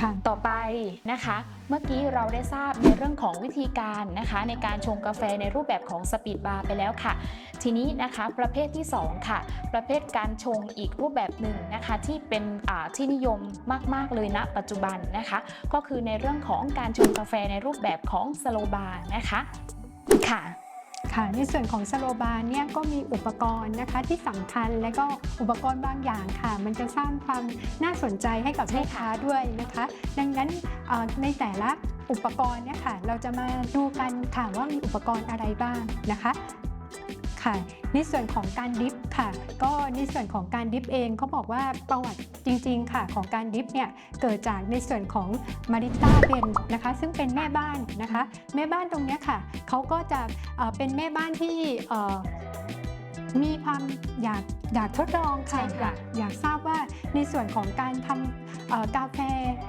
ค่ะต่อไปนะคะ เมื่อกี้เราได้ทราบในเรื่องของวิธีการนะคะ ในการชงกาแฟในรูปแบบของสปีดบาร์ไปแล้วค่ะ ทีนี้นะคะประเภทที่ 2 ค่ะ ประเภทการชงอีกรูปแบบหนึ่งนะคะ ที่เป็นที่นิยมมาก ๆ เลยณปัจจุบันนะคะ ก็คือในเรื่องของการชงกาแฟในรูปแบบของสโลบาร์นะคะค่ะ ค่ะในส่วนของสโลบาร์เนี่ยก็มีอุปกรณ์นะคะที่สำคัญและก็อุปกรณ์บางอย่างค่ะ มันจะสร้างความน่าสนใจให้กับใช่ลูกค่ะค้าด้วยนะคะ ดังนั้นเอ่อในแต่ละอุปกรณ์เนี่ยค่ะเราจะมาดูกันค่ะว่ามีอุปกรณ์อะไรบ้างนะคะ ค่ะ ในส่วนของการดิฟค่ะ ก็ในส่วนของการดิฟเองเขาบอกว่าประวัติจริง ๆ ค่ะ ของการดิฟเนี่ยเกิดจากในส่วนของมาริต้าเบนนะคะ ซึ่งเป็นแม่บ้านนะคะ แม่บ้านตรงเนี้ยค่ะเขาก็จะเอ่อเป็นแม่บ้านที่เอ่อมีความอยากอยากทดลองใช่ค่ะค่ะอยากอยากทราบว่าในส่วนของการทำเอ่อกาแฟ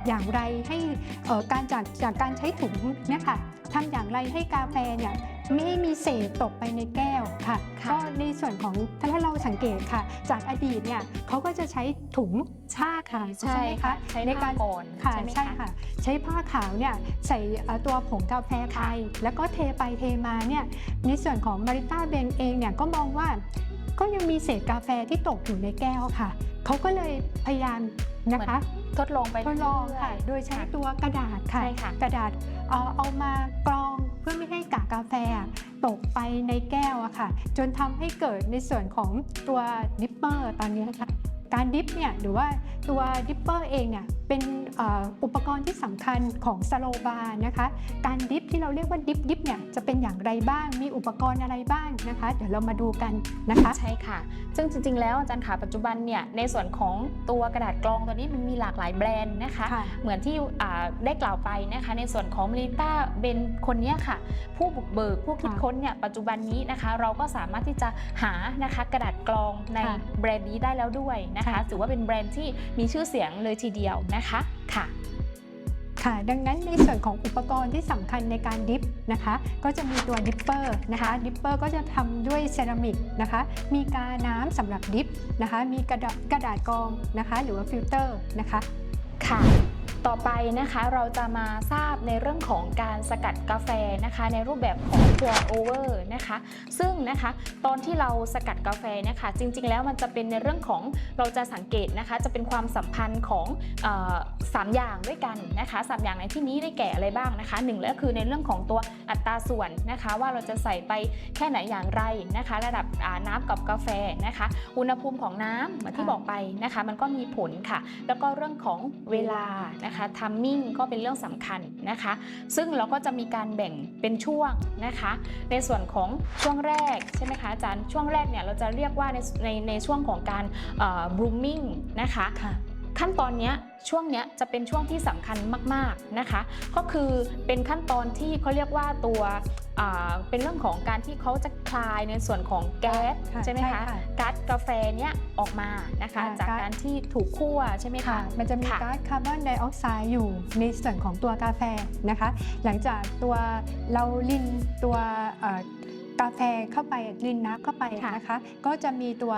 อย่างไรให้เอ่อการจากจากการใช้ถุงเนี่ยค่ะทำอย่างไรให้กาแฟเนี่ย ไม่ให้มีเศษตกไปในแก้วค่ะค่ะก็ในส่วนของถ้าเราสังเกตค่ะ จากอดีตเนี่ยเขาก็จะใช้ถุงผ้าค่ะใช่ไหมค่ะคะใช้ในผ้าการก่อนค่ะใช่ไหมใช่คะค่ะ ใช้ผ้าขาวเนี่ยใส่เอ่อตัวผงกาแฟไปค่ะแล้วก็เทไปเทมาเนี่ยในส่วนของมาริต้าเบนเองเนี่ยก็มองว่าก็ยังมีเศษกาแฟที่ตกอยู่ในแก้วค่ะ เขาก็เลยพยายามนะคะทดลองไปทดลองเรื่ยๆค่ะ โดยใช้ค่ะตัวกระดาษค่ะใช่ค่ะกระดาษเอ่อเอามากรองเพื่อไม่ให้ กาแฟตกไปในแก้วอะค่ะ จนทำให้เกิดในส่วนของตัวดิปเปอร์ตอนนี้ค่ะการดิปเนี่ยหรือว่าตัวดิปเปอร์เองเนี่ย เป็นเอ่ออุปกรณ์ที่สำคัญของสโลบาร์นะคะ การดิฟที่เราเรียกว่าดิฟดิฟเนี่ยจะเป็นอย่างไรบ้าง มีอุปกรณ์อะไรบ้างนะคะ เดี๋ยวเรามาดูกันนะคะ ใช่ค่ะ ซึ่งจริง ๆ แล้วอาจารย์ขาปัจจุบันเนี่ยในส่วนของตัวกระดาษกรองตัวนี้มันมีหลากหลายแบรนด์นะคะค่ะเหมือนที่อ่าได้กล่าวไปนะคะ ในส่วนของมิลิต้าเบนคนเนี้ยค่ะ ผู้บุกเบิกผู้คิดค่ะค้นเนี่ยปัจจุบันนี้นะคะ เราก็สามารถที่จะหานะคะกระดาษกรองในค่ะแบรนด์นี้ได้แล้วด้วยนะคะค่ะถือว่าเป็นแบรนด์ที่มีชื่อเสียงเลยทีเดียวนะคะค่ะค่ะดังนั้นในส่วนของอุปกรณ์ที่สำคัญในการดิฟนะคะก็จะมีตัวดิปเปอร์นะคะดิปเปอร์ก็จะทำด้วยเซรามิกนะคะมีกาน้ำสำหรับดิฟนะคะมีกระดาษกระดาษกรองนะคะหรือว่าฟิลเตอร์นะคะค่ะ ต่อไปนะคะเราจะมาทราบในเรื่องของการสกัดกาแฟนะคะ ในรูปแบบของ pour over นะคะ ซึ่งนะคะตอนที่เราสกัดกาแฟนะคะ จริงๆแล้วมันจะเป็นในเรื่องของเราจะสังเกตนะคะ จะเป็นความสัมพันธ์ของสามอย่างด้วยกันนะคะสามอย่างในที่นี้ได้แก่อะไรบ้างนะคะหนึ่งแล้วคือในเรื่องของตัวอัตราส่วนนะคะ ว่าเราจะใส่ไปแค่ไหนอย่างไรนะคะ ระดับน้ำกับกาแฟนะคะ อุณหภูมิของน้ำเหมือนที่บอกไปนะคะ มันก็มีผลค่ะ แล้วก็เรื่องของเวลานะคะทัมมิ่งก็เป็นเรื่องสำคัญนะคะ ซึ่งเราก็จะมีการแบ่งเป็นช่วงนะคะ ในส่วนของช่วงแรกใช่ไหมคะอาจารย์ช่วงแรกเนี่ยเราจะเรียกว่าในในในช่วงของการบลูมิ่งนะคะ ขั้นตอนเนี้ยช่วงเนี้ยจะเป็นช่วงที่สำคัญมากๆนะคะ ก็คือเป็นขั้นตอนที่เขาเรียกว่าตัวอ่าเป็นเรื่องของการที่เขาจะคลายในส่วนของแก๊สค่ะใช่ไหมใช่คะค่ะก๊าซกาแฟเนี้ยออกมานะคะค่ะจากก๊าซการที่ถูกคั่วใช่ไหมค่ะคะมันจะมีค่ะก๊าซคาร์บอนไดออกไซด์อยู่ในส่วนของตัวกาแฟนะคะ หลังจากตัวเราลินตัวเอ่อกาแฟเข้าไปลินน้ำเข้าไปค่ะนะคะ ก็จะมีตัว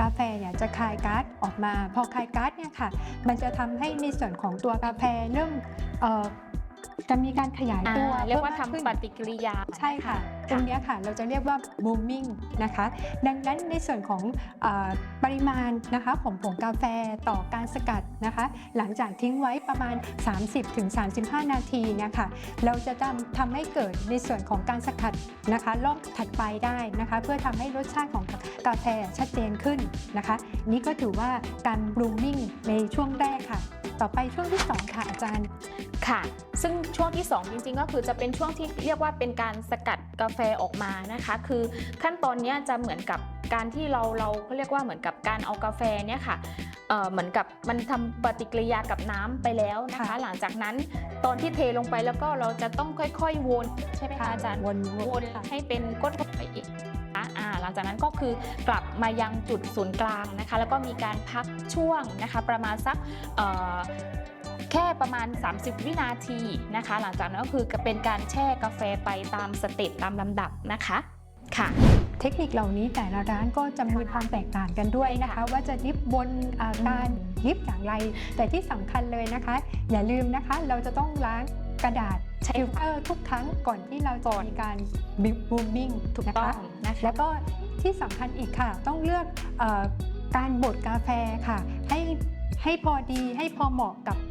กาแฟเนี่ยจะคายก๊าซ ออกมา พอคายก๊าซเนี่ยค่ะ มันจะทำให้ในส่วนของตัวกาแฟเริ่มเอ่อ จะมีการขยายอ่าตัวเรียกว่าพิ่มมทำขึ้นปฏิกิริยาใช่ค่ะ ตรงเนี้ยค่ะเราจะเรียกว่า booming นะคะ ดังนั้นในส่วนของเออปริมาณนะคะของผงกาแฟต่อการสกัดนะคะ หลังจากทิ้งไว้ประมาณ 30-35 นาทีเนะคะเราจะทำทำให้เกิดในส่วนของการสกัดนะคะรอบถัดไปได้นะคะ เพื่อทำให้รสชาติของกาแฟชัดเจนขึ้นนะคะ นี่ก็ถือว่าการ blooming ในช่วงแรกค่ะ ต่อไปช่วงที่สองค่ะอาจารย์ ค่ะ ซึ่งช่วงที่ 2 จริงๆ ก็คือจะเป็นช่วงที่เรียกว่าเป็นการสกัดกาแฟออกมานะคะ คือขั้นตอนเนี้ยจะเหมือนกับการที่เราเราเขาเรียกว่าเหมือนกับการเอากาแฟเนี่ยค่ะเอ่อเหมือนกับมันทำปฏิกิริยากับน้ำไปแล้วนะคะค่ะหลังจากนั้นตอนที่เทลงไปแล้วก็เราจะต้องค่อยๆวนใช่ไหมคะอาจารย์วนวนค่ะให้เป็นก้นกบไปอีกนะคะอ่าหลังจากนั้นก็คือกลับมายังจุดศูนย์กลางนะคะ แล้วก็มีการพักช่วงนะคะ ประมาณสักเอ่อ แค่ประมาณ 30 วินาทีนะคะ หลังจากนั้นก็คือเป็นการแช่กาแฟไปตามสเต็ปตามลำดับนะคะค่ะเทคนิคเหล่านี้แต่ละร้านก็จะมีความแตกต่างกันด้วยนะคะ ว่าจะดิบบนอ่าการดริฟอย่างไร แต่ที่สำคัญเลยนะคะ อย่าลืมนะคะ เราจะต้องล้างกระดาษใช่ฟิลค่ะเตอร์ทุกครั้งก่อนที่เราจะมีการบูมบิ้งถูกนะต้อคะงนะคะแล้วก็ที่สำคัญอีกค่ะ ต้องเลือกเออการบดกาแฟค่ะ ให้ให้พอดีให้พอเหมาะกับอ่า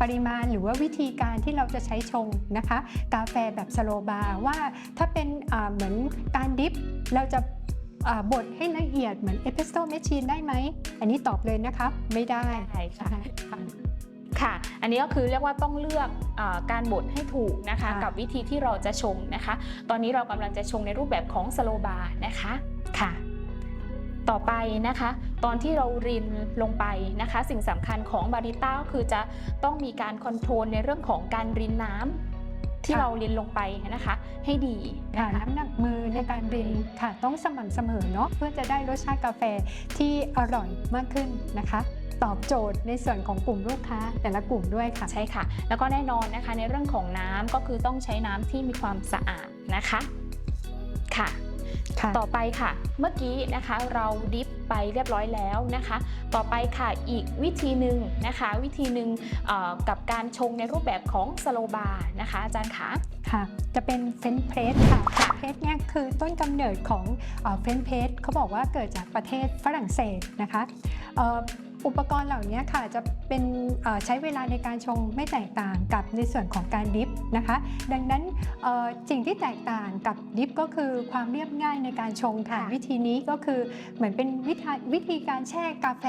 ปริมาณหรือว่าวิธีการที่เราจะใช้ชงนะคะ กาแฟแบบสโลบาร์ว่าถ้าเป็นอ่าเหมือนการดิฟเราจะอ่าบดให้ละเอียดเหมือนเอสเ e รสโซ่แมชชีนได้ไหม อันนี้ตอบเลยนะคะไม่ได้ใช่ค่ะค่ะค่ะอันนี้ก็คือเรียกว่าต้องเลือกอาการบดให้ถูกนะคะค่ะกับวิธีที่เราจะชงนะคะ ตอนนี้เรากำลังจะชงในรูปแบบของสโลบาร์นะคะค่ะ ต่อไปนะคะ ตอนที่เรารินลงไปนะคะ สิ่งสำคัญของบาริต้าก็คือจะต้องมีการคอนโทรลในเรื่องของการรินน้ำที่ค่ะเรารินลงไปนะคะ ให้ดีค่ะนะคะน้ำหนักมือในการรินค่ะต้องสม่ำเสมอเนาะเพื่อจะได้รสชาติกาแฟที่อร่อยมากขึ้นนะคะตอบโจทย์ในส่วนของกลุ่มลูกค้าแต่ละกลุ่มด้วยค่ะใช่ค่ะ แล้วก็แน่นอนนะคะในเรื่องของน้ำก็คือต้องใช้น้ำที่มีความสะอาดนะคะค่ะค่ะ ต่อไปค่ะ เมื่อกี้นะคะเราดิฟไปเรียบร้อยแล้วนะคะ ต่อไปค่ะอีกวิธีหนึ่งนะคะ วิธีหนึ่งเอ่อกับการชงในรูปแบบของสโลบาร์นะคะอาจารย์คะค่ะ จะเป็นเฟรนเพรสค่ะเฟรนเพรสเนี่ยคือต้นกำเนิดของเฟรนเพรสเขาบอกว่าเกิดจากประเทศฝรั่งเศสนะคะเอ่ออุปกรณ์เหล่านี้ค่ะจะเป็นเอ่อใช้เวลาในการชงไม่แตกต่างกับในส่วนของการดิฟนะคะ ดังนั้นเอ่อสิ่งที่แตกต่างกับดิฟก็คือความเรียบง่ายในการชงค่ะค่ะวิธีนี้ก็คือเหมือนเป็นวิธีวิธีการแช่กาแฟ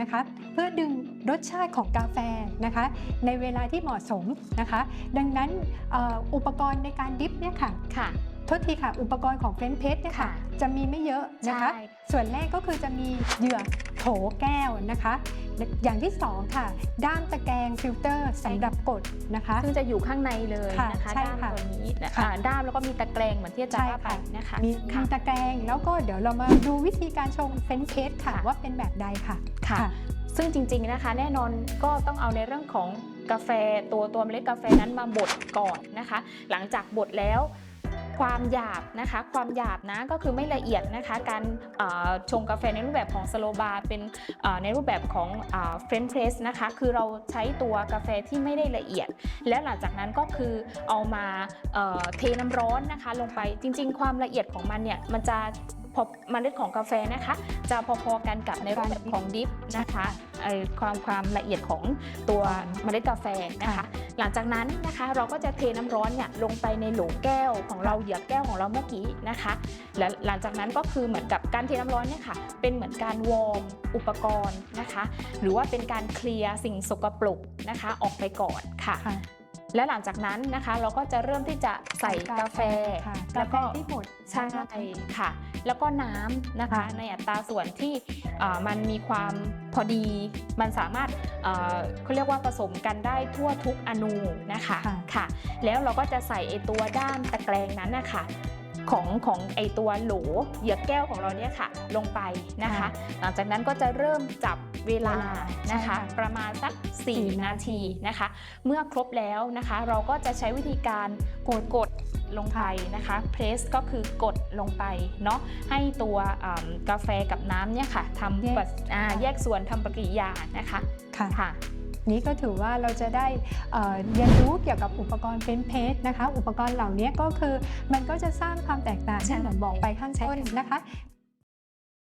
นะคะเพื่อดึงรสชาติของกาแฟนะคะ ในเวลาที่เหมาะสมนะคะ ดังนั้นเอ่ออุปกรณ์ในการดิฟเนี่ยค่ะค่ะ โทษทีค่ะอุปกรณ์ของเฟรนเพสเนี่ยค่ะค่ะจะมีไม่เยอะนะคะใช่ส่วนแรกก็คือจะมีเหยื่อโถแก้วนะคะ อย่างที่สองค่ะ ด้ามตะแกรงฟิลเตอร์สำหรับกดนะคะ ซึ่งจะอยู่ข้างในเลยค่ะนะคะใช่ด้ามค่ะตัวนี้นะค่ะอ่าด้ามแล้วก็มีตะแกรงเหมือนที่อาจารย์ใช่ว่าไปค่ะนะคะมีค่ะมีตะแกรงแล้วก็เดี๋ยวเรามาดูวิธีการชงเฟรนเพสค่ะค่ะว่าเป็นแบบใดค่ะค่ะซึ่งจริงๆนะคะแน่นอนก็ต้องเอาในเรื่องของกาแฟตัวตัวเมล็ดกาแฟนั้นมาบดก่อนนะคะ หลังจากบดแล้ว ความหยาบนะคะ ความหยาบนะก็คือไม่ละเอียดนะคะ การชงกาแฟในรูปแบบของสโลบาร์เป็นในรูปแบบของเฟรนเพรสนะคะ คือเราใช้ตัวกาแฟที่ไม่ได้ละเอียด แล้วหลังจากนั้นก็คือเอามาเทน้ำร้อนนะคะลงไปจริง ๆ ความละเอียดของมันเนี่ยมันจะพอเมล็ดของกาแฟนะคะ จะพอๆกันกับในรูปแบบของดิฟนะคะ ความความละเอียดของตัวเมล็ดกาแฟนะคะค่ะหลังจากนั้นนะคะเราก็จะเทน้ำร้อนเนี่ยลงไปในโหลแก้วของเราเหยือกแก้วของเราเมื่อกี้นะคะและหลังจากนั้นก็คือเหมือนกับการเทน้ำร้อนเนี่ยค่ะเป็นเหมือนการวอร์มอุปกรณ์นะคะ หรือว่าเป็นการเคลียร์สิ่งสกปรกนะคะออกไปก่อนค่ะค่ะ และหลังจากนั้นนะคะเราก็จะเริ่มที่จะใส่กาแฟค่ะแล้กาวแฟก็ที่บดใช่ค่ะ แล้วก็น้ำนะคะค่ะในอัตราส่วนที่เอ่อมันมีความพอดี มันสามารถเอ่อเขาเรียกว่าผสมกันได้ทั่วทุกอนูนะคะค่ะค่ะ แล้วเราก็จะใส่ไอตัวด้านตะแกรงนั้นนะคะของของไอตัวโหลเหยือกแก้วของเราเนี่ยค่ะ ลงไปนะคะค่ะหลังจากนั้นก็จะเริ่มจับ เวลาเวลานะคะใช่ค่ะประมาณสักสี่4นาทีนะคะ เมื่อครบแล้วนะคะ เราก็จะใช้วิธีการกดกดลงไปนะคะเพรสก็คือกดลงไปเนาะให้ตัวอ่ากาแฟกับน้ำเนี่ยค่ะทำแยกปฏิอ่าแยกส่วนทำปฏิกิริยานะคะค่ะค่ะนี้ก็ถือว่าเราจะได้เอ่อเรียนรู้เกี่ยวกับอุปกรณ์เฟรนเพสนะคะ อุปกรณ์เหล่านี้ก็คือมันก็จะสร้างความแตกต่างใช่ที่ผมบอกไปข้างต้นใช่ค่ะนะคะ